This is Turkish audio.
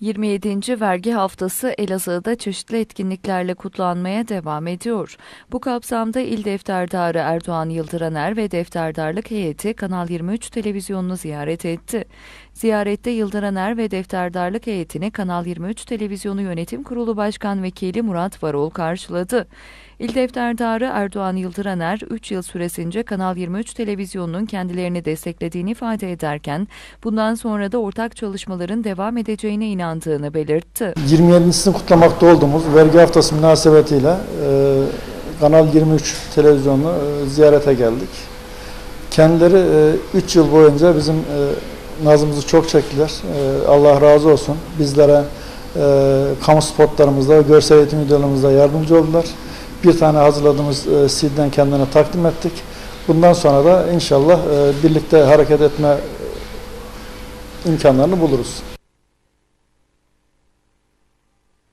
27. vergi haftası Elazığ'da çeşitli etkinliklerle kutlanmaya devam ediyor. Bu kapsamda İl Defterdarı Erdoğan Yıldıraner ve Defterdarlık heyeti Kanal 23 televizyonunu ziyaret etti. Ziyarette Yıldıraner ve Defterdarlık heyetini Kanal 23 Televizyonu Yönetim Kurulu Başkan Vekili Murat Varol karşıladı. İl Defterdarı Erdoğan Yıldıraner 3 yıl süresince Kanal 23 televizyonunun kendilerini desteklediğini ifade ederken bundan sonra da ortak çalışmaların devam edeceğine inandığını belirtti. 27.sini kutlamakta olduğumuz vergi haftası münasebetiyle e, Kanal 23 televizyonunu e, ziyarete geldik. Kendileri 3 yıl boyunca bizim e, nazımızı çok çektiler. E, Allah razı olsun. Bizlere e, kamu spotlarımızda, görsel eğitim videolarımızda yardımcı oldular. Bir tane hazırladığımız e, CD'den kendilerine takdim ettik. Bundan sonra da inşallah e, birlikte hareket etme imkanlarını buluruz.